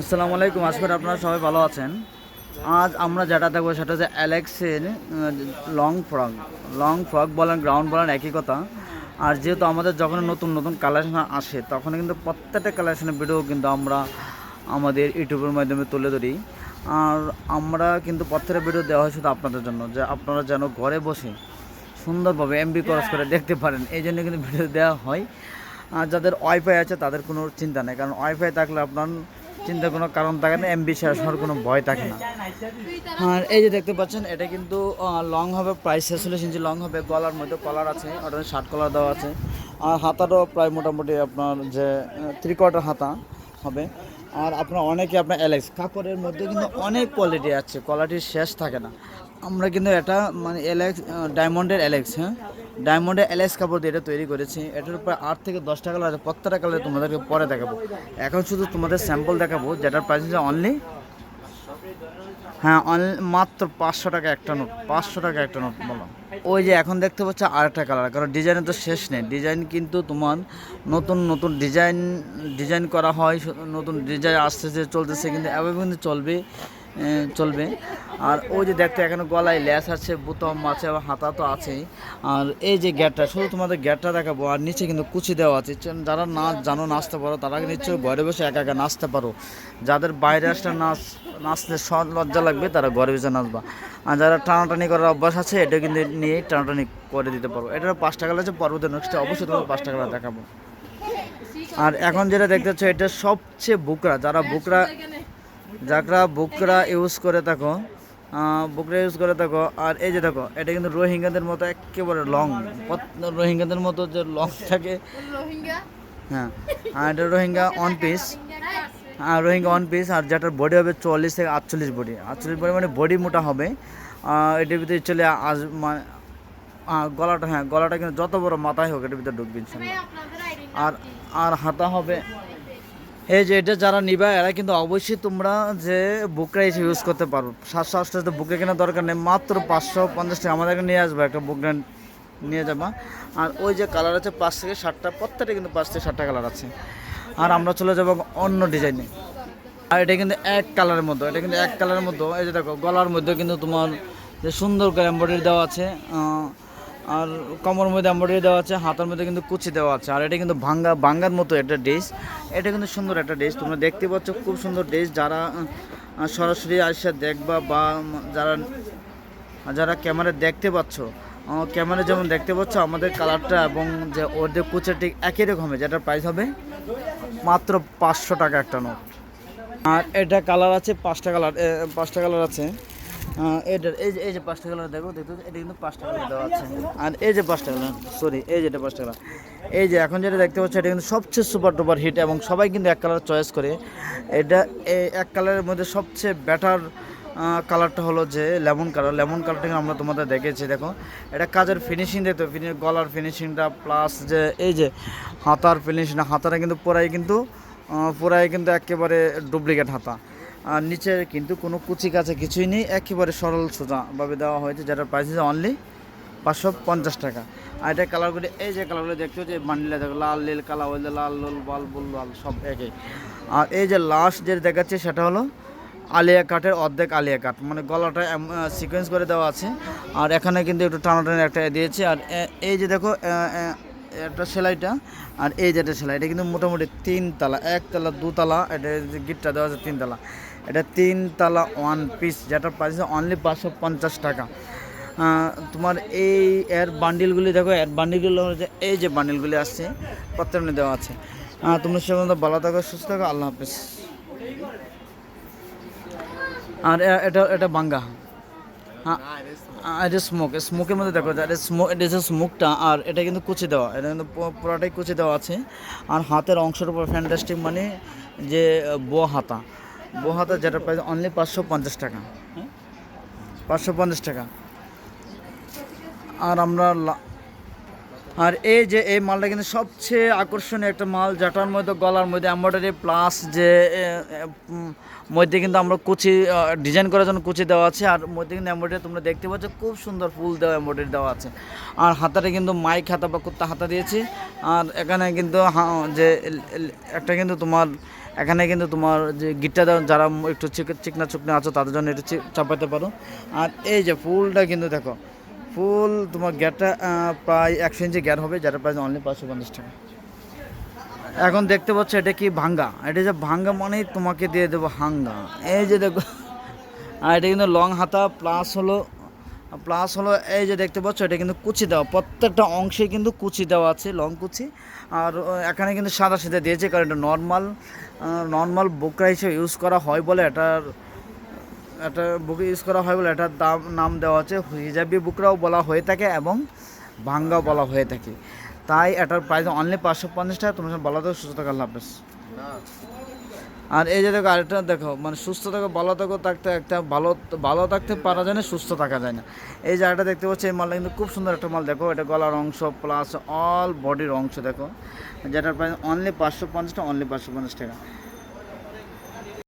আসসালামু আলাইকুম আশফার আপনারা সবাই ভালো আছেন। আজ আমরা যেটা দেখব সেটা হচ্ছে অ্যালেক্সের লং ফ্রক। লং ফ্রক বলেন গ্রাউন্ড বলেন একই কথা। আর যেহেতু আমাদের যখন নতুন নতুন কালেকশন আসে তখন কিন্তু প্রত্যেকটা কালেকশনের ভিডিও কিন্তু আমরা আমাদের ইউটিউবের মাধ্যমে তুলে ধরি। আর আমরা কিন্তু প্রত্যেকটা ভিডিও দেওয়া হয় শুধু আপনাদের জন্য যে আপনারা যেন ঘরে বসে সুন্দরভাবে এমবি ক্রস করে দেখতে পারেন। এই জন্য কিন্তু ভিডিও দেওয়া হয়। আর যাদের ওয়াইফাই আছে তাদের কোনো চিন্তা নেই। কারণ ওয়াইফাই থাকলে আপনার চিন্তার কোনো কারণ থাকে না এমবি শেষ হওয়ার কোনো ভয় থাকে না। আর এই যে দেখতে পাচ্ছেন, এটা কিন্তু লং হবে প্রায় হলে ইঞ্চি লং হবে, গলার মধ্যে কলার আছে ওটা শার্ট কলার দেওয়া আছে। আর হাতাটাও প্রায় মোটামুটি আপনার যে থ্রি কোয়ার্টার হাতা হবে। আর আপনার অনেকে আপনার অ্যালেক্স কাপড়ের মধ্যে কিন্তু অনেক কোয়ালিটি আছে কোয়ালিটির শেষ থাকে না। আমরা কিন্তু এটা মানে অ্যালেক্স ডায়মন্ডের অ্যালেক্স হ্যাঁ? ডায়মন্ডের অ্যালেক্স কাপড় দিয়ে এটা তৈরি করেছি। এটার উপর আট থেকে দশটা কালার আছে, প্রত্যেকটা কালার তোমাদেরকে পরে দেখাবো। এখন শুধু তোমাদের স্যাম্পল দেখাবো, যেটার প্রাইস হচ্ছে অনলি হ্যাঁ মাত্র পাঁচশো টাকা একটা নোট পাঁচশো টাকা একটা নোট বলো। ওই যে এখন দেখতে পাচ্ছ আরেকটা কালার, কারণ ডিজাইনের তো শেষ নেই। ডিজাইন কিন্তু তোমার নতুন নতুন ডিজাইন ডিজাইন করা হয়, নতুন ডিজাইন আসতেছে, চলতেছে, কিন্তু এভাবে কিন্তু চলবে চলবে। আর ওই যে দেখতে এখানে গলায় ল্যাস আছে, বুতম আছে হাতা তো আছেই। আর এই যে গ্যাটটা শুধু তোমাদের গ্যাটটা দেখাবো, আর নিচে কিন্তু কুচি দেওয়া আছে। যারা নাচ জানো নাচতে পারো, তারা নিশ্চয়ই ঘরে বসে একা একা নাচতে পারো। যাদের বাইরে আসলে নাচ, নাচতে সৎ লজ্জা লাগবে, তারা ঘরে বসে নাচবা। আর যারা টানাটানি করার অভ্যাস আছে, এটা কিন্তু নিয়ে টানাটানি করে দিতে পারো। এটার পাঁচ টাকা আছে পরবর্তী নেক্সটে অবশ্যই তোমার পাঁচ টাকা দেখাবো। আর এখন যেটা দেখতে পাচ্ছ, এটা সবচেয়ে বুকরা, যারা বুকরা যারা বুকরা ইউজ করে থাকো বুকরা ইউজ করে থাকো আর এই যে দেখো এটা কিন্তু রোহিঙ্গাদের মতো একেবারে লং রোহিঙ্গাদের মতো যে লং থাকে। হ্যাঁ আর এটা রোহিঙ্গা অন পিস আর রোহিঙ্গা ওয়ান পিস আর যেটার বডি হবে চল্লিশ থেকে আটচল্লিশ বডি আটচল্লিশ বডি মানে বডি মোটা হবে। এটার ভিতরে চলে আজ মানে গলাটা হ্যাঁ গলাটা কিন্তু যত বড় মাথায় হোক এটার ভিতরে ঢুকবে আর আর হাতা হবে এই যে এটা যারা নিবা, এরা কিন্তু অবশ্যই তোমরা যে বুকরা এসে ইউজ করতে পারো। সাতশো আটশো বুকে কেনার দরকার নেই, মাত্র পাঁচশো পঞ্চাশ টাকা। আমাদেরকে নিয়ে আসবে, একটা বুকরা নিয়ে যাবা। আর ওই যে কালার আছে পাঁচ থেকে ষাটটা প্রত্যেকটা কিন্তু পাঁচ থেকে ষাটটা কালার আছে। আর আমরা চলে যাব অন্য ডিজাইনে আর এটা কিন্তু এক কালারের মতো এটা কিন্তু এক কালারের মতো এই যে দেখো, গলার মধ্যে কিন্তু তোমার যে সুন্দর করে এমব্রয়ডারি দেওয়া আছে আর কমর মধ্যে এমব্রয়ডারি দেওয়া আছে, হাতের মধ্যে কিন্তু কুচি দেওয়া আছে। আর এটা কিন্তু ভাঙ্গা, ভাঙ্গার মতো একটা ড্রেস এটা কিন্তু সুন্দর একটা ড্রেস তোমরা দেখতে পাচ্ছ খুব সুন্দর ড্রেস যারা সরাসরি আসে দেখবা বা যারা যারা ক্যামেরায় দেখতে পাচ্ছ ক্যামেরা যেমন দেখতে পাচ্ছ, আমাদের কালারটা এবং যে ওদের কুচের ঠিক একই রকম হবে প্রাইস হবে মাত্র পাঁচশো টাকা একটা নোট আর এটা কালার আছে, পাঁচটা কালার পাঁচটা কালার আছে। এটার এই যে এই যে পাঁচটা কালার দেখো, দেখতে এটা কিন্তু পাঁচটা কালার দেওয়া আছে। আর এই যে পাঁচটা কালার সরি এই যেটা পাঁচটা কালার এই যে এখন যেটা দেখতে পাচ্ছ, এটা কিন্তু সবচেয়ে সুপার টুপার হিট এবং সবাই কিন্তু এক কালার চয়েস করে। এটা এই এক কালারের মধ্যে সবচেয়ে বেটার কালারটা হলো যে লেমন কালার লেমন কালারটাকে আমরা তোমাদের দেখেছি, দেখো। এটা কাজের ফিনিশিং দেখতে ফিনি গলার ফিনিশিংটা প্লাস যে এই যে হাতার ফিনিশিং হাতাটা কিন্তু পুরাই কিন্তু পুরাই কিন্তু একেবারে ডুপ্লিকেট হাতা। আর নিচে কিন্তু কোনো কুচি কাছে কিছুই নেই। একেবারে সরল সোজাভাবে দেওয়া হয়েছে, যেটার প্রাইস হচ্ছে অনলি পাঁচশো পঞ্চাশ টাকা। আর এটা কালারগুলি এই যে কালারগুলো দেখতে হচ্ছে বান্ডিলে দেখো, লাল, নীল, কালা ওই লাল লাল বাল বুল লাল, সব একই। আর এই যে লাস্ট যে দেখাচ্ছে, সেটা হলো আলিয়া কাঠের অর্ধেক আলিয়া কাঠ। মানে গলাটা সিকোয়েন্স করে দেওয়া আছে। আর এখানে কিন্তু একটু টানাটানি একটা দিয়েছে। আর এই যে দেখো একটা সেলাইটা, আর এই যেটা সেলাই, এটা কিন্তু মোটামুটি তিনতলা, একতলা, দুতলা, এটা গিটটা দেওয়া আছে তিন তালা এটা তিন তালা ওয়ান পিস যেটা প্রাইস অনলি পাঁচশো পঞ্চাশ টাকা। তোমার এই এর বান্ডিলগুলি দেখো এর বান্ডিলগুলো হচ্ছে এই যে বান্ডিলগুলি আসছে প্রত্যেকটা দেওয়া আছে। তোমরা সে পর্যন্ত ভালো থাকো, সুস্থ থাকো, আল্লাহ হাফিজ। আর এটা এটা বাঙ্গা। হ্যাঁ এটা স্মোক স্মোকের মধ্যে দেখো, এটা স্মোক এটা হচ্ছে স্মোকটা আর এটা কিন্তু কুচি দেওয়া, এটা কিন্তু পুরো- পুরোটাই কুচি দেওয়া আছে। আর হাতের অংশের উপর ফ্যান্টাস্টিক মানে যে বো হাতা বো হাতা যেটা প্রাইস অনলি পাঁচশো পঞ্চাশ টাকা। পাঁচশো পঞ্চাশ টাকা। আর আমরা আর এই যে এই মালটা কিন্তু সবচেয়ে আকর্ষণীয় একটা মাল যেটার মধ্যে গলার মধ্যে এম্ব্রয়ডারি প্লাস যে মধ্যে কিন্তু আমরা কুচি ডিজাইন করার জন্য কুচি দেওয়া আছে আর মধ্যে কিন্তু এম্ব্রয়ডারি তোমরা দেখতে পাচ্ছ খুব সুন্দর ফুল দেওয়া এম্ব্রয়ডারি দেওয়া আছে। আর হাতাটা কিন্তু মাইক হাতা বা কুত্তা হাতা দিয়েছি। আর এখানে কিন্তু যে একটা কিন্তু তোমার এখানে কিন্তু তোমার যে গিটটা যারা একটু চিক- চিকনা চুকনা আছো, তাদের জন্য একটু চাপাতে পারো। আর এই যে ফুলটা কিন্তু দেখো, ফুল তোমার গ্যাটটা প্রায় একশো ইঞ্চি গ্যার হবে যেটা প্রাইস অনলি পাঁচশো পঞ্চাশ টাকা। এখন দেখতে পাচ্ছ এটা কি ভাঙ্গা? এটা যে ভাঙ্গা মানেই তোমাকে দিয়ে দেবো হাঙ্গা। এই যে দেখো, আর এটা কিন্তু লং হাতা প্লাস হলো প্লাস হলো এই যে দেখতে পাচ্ছ, এটা কিন্তু কুচি দেওয়া। প্রত্যেকটা অংশে কিন্তু কুচি দেওয়া আছে লং কুচি। আর এখানে কিন্তু সাদা সাদা দিয়েছে, কারণ এটা নর্মাল নর্মাল বোকরা হিসেবে ইউজ করা হয় বলে এটার এটা বুকে ইউজ করা হয় বলে এটার দাম, নাম দেওয়া আছে। হিজাবি বুকরাও বলা হয়ে থাকে এবং ভাঙ্গাও বলা হয়ে থাকে। তাই এটার প্রাইস অনলি পাঁচশো পঞ্চাশ টাকা। তোমার ভালো থাকো, সুস্থ থাকা লাভ আর এই যে দেখো আরেকটা দেখো মানে সুস্থ থাকো, ভালো থাকো, থাকতে একটা ভালো ভালো থাকতে পারা যায় না, সুস্থ থাকা যায় না। এই জায়গাটা দেখতে পাচ্ছি, এই মালটা কিন্তু খুব সুন্দর একটা মাল, দেখো, এটা গলার অংশ প্লাস অল বডির অংশ, দেখো। যেটার প্রাইস অনলি পাঁচশো পঞ্চাশ টাকা অনলি পাঁচশো পঞ্চাশ টাকা।